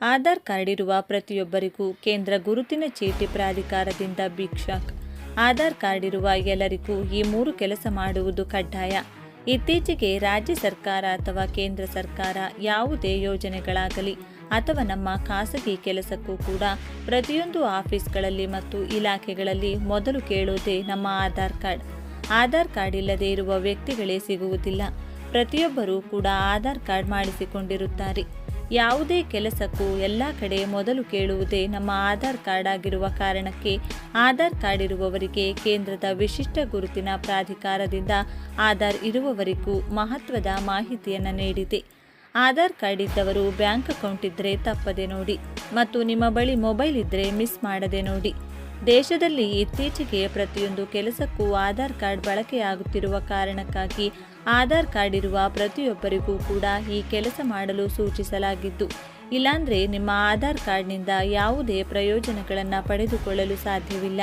Aadhaar card ಇರುವ ಪ್ರತಿಯೊಬ್ಬರಿಗೂ ಕೇಂದ್ರ ಗುರುತಿನ ಚೀಟಿ ಪ್ರಾಧಿಕಾರದಿಂದ ಭಿಕ್ಷಾಕ್. ಆಧಾರ್ ಕಾರ್ಡ್ ಇರುವ ಎಲ್ಲರಿಗೂ ಈ ಮೂರು ಕೆಲಸ ಮಾಡುವುದು ಕಡ್ಡಾಯ. ಇತ್ತೀಚೆಗೆ ರಾಜ್ಯ ಸರ್ಕಾರ ಅಥವಾ ಕೇಂದ್ರ ಸರ್ಕಾರ ಯಾವುದೇ ಯೋಜನೆಗಳಾಗಲಿ ಅಥವಾ ನಮ್ಮ ಖಾಸಗಿ ಕೆಲಸಕ್ಕೂ ಕೂಡ ಪ್ರತಿಯೊಂದು ಆಫೀಸ್ಗಳಲ್ಲಿ ಮತ್ತು ಇಲಾಖೆಗಳಲ್ಲಿ ಮೊದಲು ಕೇಳುವುದೇ ನಮ್ಮ ಆಧಾರ್ ಕಾರ್ಡ್. ಆಧಾರ್ ಕಾರ್ಡ್ ಇಲ್ಲದೆ ಇರುವ ವ್ಯಕ್ತಿಗಳೇ ಸಿಗುವುದಿಲ್ಲ. ಪ್ರತಿಯೊಬ್ಬರೂ ಕೂಡ ಆಧಾರ್ ಕಾರ್ಡ್ ಮಾಡಿಸಿಕೊಂಡಿರುತ್ತಾರೆ. ಯಾವುದೇ ಕೆಲಸಕ್ಕೂ ಎಲ್ಲ ಕಡೆ ಮೊದಲು ಕೇಳುವುದೇ ನಮ್ಮ ಆಧಾರ್ ಕಾರ್ಡ್ ಆಗಿರುವ ಕಾರಣಕ್ಕೆ. ಆಧಾರ್ ಕಾರ್ಡ್ ಇರುವವರಿಗೆ ಕೇಂದ್ರದ ವಿಶಿಷ್ಟ ಗುರುತಿನ ಪ್ರಾಧಿಕಾರದಿಂದ ಆಧಾರ್ ಇರುವವರಿಗೂ ಮಹತ್ವದ ಮಾಹಿತಿಯನ್ನು ನೀಡಿದೆ. ಆಧಾರ್ ಕಾರ್ಡ್ ಇದ್ದವರು ಬ್ಯಾಂಕ್ ಅಕೌಂಟ್ ಇದ್ದರೆ ತಪ್ಪದೆ ನೋಡಿ, ಮತ್ತು ನಿಮ್ಮ ಬಳಿ ಮೊಬೈಲ್ ಇದ್ದರೆ ಮಿಸ್ ಮಾಡದೆ ನೋಡಿ. ದೇಶದಲ್ಲಿ ಇತ್ತೀಚೆಗೆ ಪ್ರತಿಯೊಂದು ಕೆಲಸಕ್ಕೂ ಆಧಾರ್ ಕಾರ್ಡ್ ಬಳಕೆಯಾಗುತ್ತಿರುವ ಕಾರಣಕ್ಕಾಗಿ ಆಧಾರ್ ಕಾರ್ಡ್ ಇರುವ ಪ್ರತಿಯೊಬ್ಬರಿಗೂ ಕೂಡ ಈ ಕೆಲಸ ಮಾಡಲು ಸೂಚಿಸಲಾಗಿದ್ದು, ಇಲ್ಲಾಂದ್ರೆ ನಿಮ್ಮ ಆಧಾರ್ ಕಾರ್ಡ್ನಿಂದ ಯಾವುದೇ ಪ್ರಯೋಜನಗಳನ್ನು ಪಡೆದುಕೊಳ್ಳಲು ಸಾಧ್ಯವಿಲ್ಲ.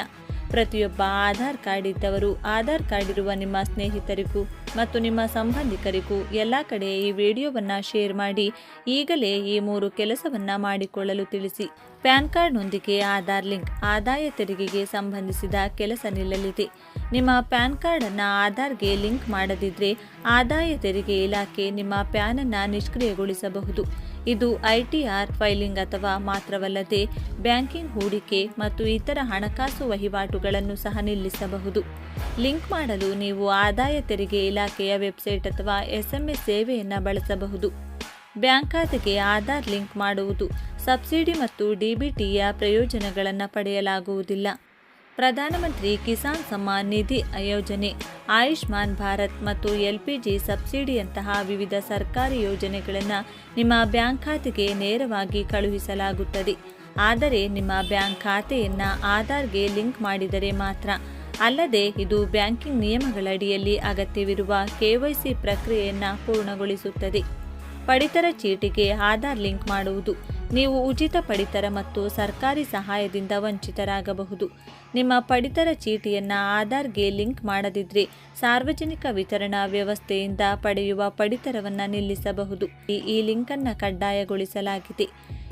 ಪ್ರತಿಯೊಬ್ಬ ಆಧಾರ್ ಕಾರ್ಡ್ ಇದ್ದವರು ಆಧಾರ್ ಕಾರ್ಡ್ ಇರುವ ನಿಮ್ಮ ಸ್ನೇಹಿತರಿಗೂ ಮತ್ತು ನಿಮ್ಮ ಸಂಬಂಧಿಕರಿಗೂ ಎಲ್ಲ ಕಡೆ ಈ ವಿಡಿಯೋವನ್ನು ಶೇರ್ ಮಾಡಿ ಈಗಲೇ ಈ ಮೂರು ಕೆಲಸವನ್ನು ಮಾಡಿಕೊಳ್ಳಲು ತಿಳಿಸಿ. ಪ್ಯಾನ್ ಕಾರ್ಡ್ನೊಂದಿಗೆ ಆಧಾರ್ ಲಿಂಕ್ ಆದಾಯ ತೆರಿಗೆಗೆ ಸಂಬಂಧಿಸಿದ ಕೆಲಸ ನಿಲ್ಲಲಿದೆ. ನಿಮ್ಮ ಪ್ಯಾನ್ ಕಾರ್ಡನ್ನು ಆಧಾರ್ಗೆ ಲಿಂಕ್ ಮಾಡದಿದ್ದರೆ ಆದಾಯ ತೆರಿಗೆ ಇಲಾಖೆ ನಿಮ್ಮ ಪ್ಯಾನನ್ನು ನಿಷ್ಕ್ರಿಯಗೊಳಿಸಬಹುದು. ಇದು ಐಟಿಆರ್ ಫೈಲಿಂಗ್ ಅಥವಾ ಮಾತ್ರವಲ್ಲದೆ ಬ್ಯಾಂಕಿಂಗ್ ಹೂಡಿಕೆ ಮತ್ತು ಇತರ ಹಣಕಾಸು ವಹಿವಾಟುಗಳನ್ನು ಸಹ ನಿಲ್ಲಿಸಬಹುದು. ಲಿಂಕ್ ಮಾಡಲು ನೀವು ಆದಾಯ ತೆರಿಗೆ ಇಲಾಖೆಯ ವೆಬ್ಸೈಟ್ ಅಥವಾ ಎಸ್ಎಂಎಸ್ ಸೇವೆಯನ್ನು ಬಳಸಬಹುದು. ಬ್ಯಾಂಕ್ ಖಾತೆಗೆ ಆಧಾರ್ ಲಿಂಕ್ ಮಾಡುವುದು, ಸಬ್ಸಿಡಿ ಮತ್ತು ಡಿಬಿಟಿಯ ಪ್ರಯೋಜನಗಳನ್ನು ಪಡೆಯಲಾಗುವುದಿಲ್ಲ. ಪ್ರಧಾನಮಂತ್ರಿ ಕಿಸಾನ್ ಸಮ್ಮಾನ್ ನಿಧಿ ಯೋಜನೆ ಆಯುಷ್ಮಾನ್ ಭಾರತ್ ಮತ್ತು ಎಲ್ಪಿಜಿ ಸಬ್ಸಿಡಿಯಂತಹ ವಿವಿಧ ಸರ್ಕಾರಿ ಯೋಜನೆಗಳನ್ನು ನಿಮ್ಮ ಬ್ಯಾಂಕ್ ಖಾತೆಗೆ ನೇರವಾಗಿ ಕಳುಹಿಸಲಾಗುತ್ತದೆ. ಆದರೆ ನಿಮ್ಮ ಬ್ಯಾಂಕ್ ಖಾತೆಯನ್ನು ಆಧಾರ್ಗೆ ಲಿಂಕ್ ಮಾಡಿದರೆ ಮಾತ್ರ. ಅಲ್ಲದೆ ಇದು ಬ್ಯಾಂಕಿಂಗ್ ನಿಯಮಗಳಡಿಯಲ್ಲಿ ಅಗತ್ಯವಿರುವ ಕೆವೈಸಿ ಪ್ರಕ್ರಿಯೆಯನ್ನು ಪೂರ್ಣಗೊಳಿಸುತ್ತದೆ. ಪಡಿತರ ಚೀಟಿಗೆ ಆಧಾರ್ ಲಿಂಕ್ ಮಾಡುವುದು. ನೀವು ಉಚಿತ ಪಡಿತರ ಮತ್ತು ಸರ್ಕಾರಿ ಸಹಾಯದಿಂದ ವಂಚಿತರಾಗಬಹುದು. ನಿಮ್ಮ ಪಡಿತರ ಚೀಟಿಯನ್ನು ಆಧಾರ್ಗೆ ಲಿಂಕ್ ಮಾಡದಿದ್ದರೆ ಸಾರ್ವಜನಿಕ ವಿತರಣಾ ವ್ಯವಸ್ಥೆಯಿಂದ ಪಡೆಯುವ ಪಡಿತರವನ್ನು ನಿಲ್ಲಿಸಬಹುದು. ಈ ಲಿಂಕನ್ನು ಕಡ್ಡಾಯಗೊಳಿಸಲಾಗಿದೆ.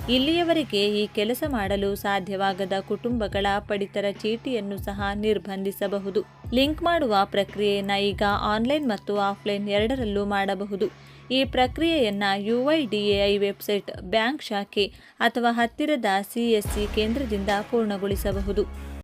ಇಲ್ಲಿಯವರೆಗೆ ಈ ಕೆಲಸ ಮಾಡಲು ಸಾಧ್ಯವಾಗದ ಕುಟುಂಬಗಳ ಪಡಿತರ ಚೀಟಿಯನ್ನು ಸಹ ನಿರ್ಬಂಧಿಸಬಹುದು. ಲಿಂಕ್ ಮಾಡುವ ಪ್ರಕ್ರಿಯೆಯನ್ನು ಈಗ ಆನ್ಲೈನ್ ಮತ್ತು ಆಫ್ಲೈನ್ ಎರಡರಲ್ಲೂ ಮಾಡಬಹುದು. ಈ ಪ್ರಕ್ರಿಯೆಯನ್ನು ಯುಐಡಿಎಐ ವೆಬ್ಸೈಟ್, ಬ್ಯಾಂಕ್ ಶಾಖೆ ಅಥವಾ ಹತ್ತಿರದ ಸಿಎಸ್ಸಿ ಕೇಂದ್ರದಿಂದ ಪೂರ್ಣಗೊಳಿಸಬಹುದು.